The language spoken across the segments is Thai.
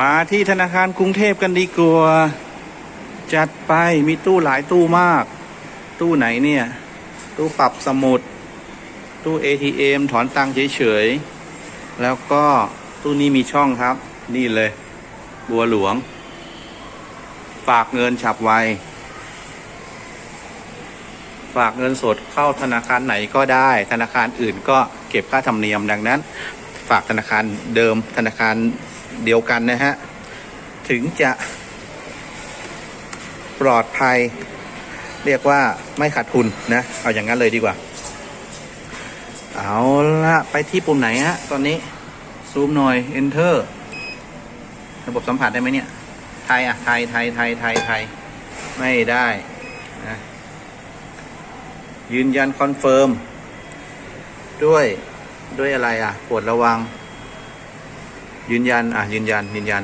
มาที่ธนาคารกรุงเทพกันดีกว่าจัดไปมีตู้หลายตู้มาก ตู้ไหนเนี่ย ตู้ปรับสมุด ตู้ ATM ถอนตังค์เฉยๆ แล้วก็ตู้นี้มีช่องครับ นี่เลย บัวหลวง ฝากเงินฉับไว ฝากเงินสดเข้าธนาคารไหนก็ได้ ธนาคารอื่นก็เก็บค่าธรรมเนียมดังนั้น ฝากธนาคารเดิมธนาคาร เดียวกันนะฮะ ถึงจะปลอดภัย เรียกว่าไม่ขาดทุนนะ เอาอย่างนั้นเลยดีกว่า เอาละไปที่ปุ่มไหนฮะ ตอนนี้ ซูมหน่อย enter ระบบสัมผัสได้ไหมเนี่ย ไทยอะ ไทยไทยไทยไทยไทยไม่ได้นะยืนยันคอนเฟิร์มด้วยด้วยอะไรอะปรดระวัง ยืนยัน อะ ยืนยัน ยืนยัน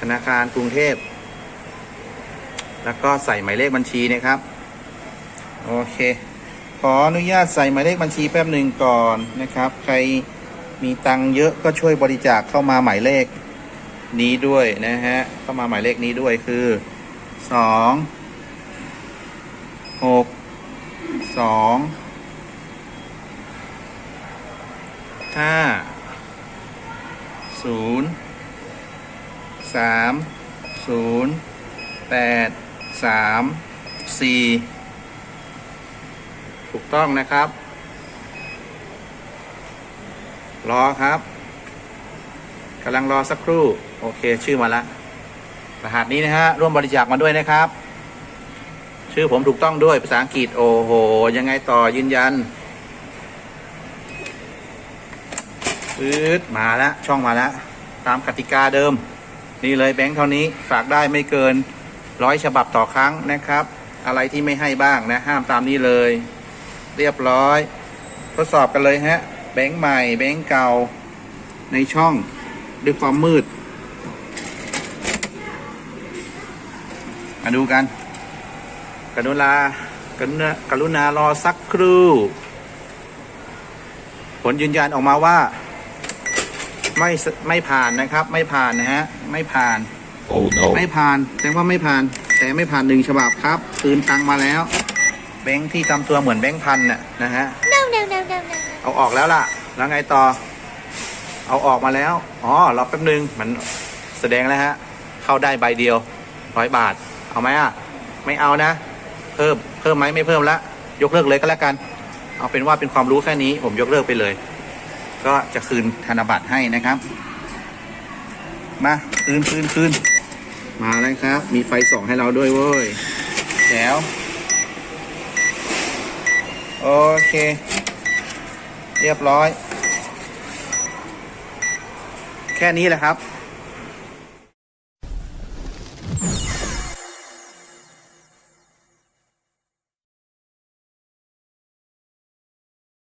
ธนาคารกรุงเทพ แล้วก็ใส่หมายเลขบัญชีนะครับ โอเค ขออนุญาตใส่หมายเลขบัญชีแป๊บหนึ่งก่อนนะครับ ใครมีตังค์เยอะก็ช่วยบริจาคเข้ามาหมายเลขนี้ด้วยนะฮะ เข้ามาหมายเลขนี้ด้วยคือสองหกสองห้า ศูนย์สามศูนย์แปดสามสี่ถูกต้องนะครับ รอครับกำลังรอสักครู่ โอเค ชื่อมาละรหัสนี้นะฮะ ร่วมบริจาคมาด้วยนะครับ ชื่อผมถูกต้องด้วยภาษาอังกฤษ โอ้โห ยังไงต่อยืนยัน ปื๊ดมาแล้วช่องมาแล้ว ตามกติกาเดิม นี่เลยแบงค์เท่านี้ฝากได้ไม่เกินร้อยฉบับต่อครั้งนะครับ อะไรที่ไม่ให้บ้างนะ ห้ามตามนี้เลย เรียบร้อย ทดสอบกันเลยฮะ แบงค์ใหม่ แบงค์เก่า ในช่องด้วยความมืด มาดูกัน กรุณากรุณากรุณารอสักครู่ ผลยืนยันออกมาว่า ไม่สไม่ผ่านนะครับ ไม่ผ่านนะฮะไม่ผ่าน Oh no. ไม่ผ่านแสดงว่าไม่ผ่าน แต่ไม่ผ่านหนึ่งฉบับครับคืนตังค์มาแล้ว แบงค์ที่ทำตัวเหมือนแบงค์พันน่ะนะฮะ No, no, no, no, no, no. เอาออกแล้วล่ะ แล้วไงต่อ เอาออกมาแล้วอ๋อรอแป๊บนึงมันแสดงแล้วฮะเข้าได้ใบเดียวร้อยบาท เอาไหมอะ ไม่เอานะ เพิ่มเพิ่มไหมไม่เพิ่มละยกเลิกเลยก็แล้วกัน เอาเป็นว่าเป็นความรู้แค่นี้ผมยกเลิกไปเลย ก็จะคืนธนบัตรให้นะครับ มาคืนคืนคืนมาแล้วครับ มีไฟส่องให้เราด้วยเว้ยแล้วโอเค เรียบร้อย แค่นี้แหละครับ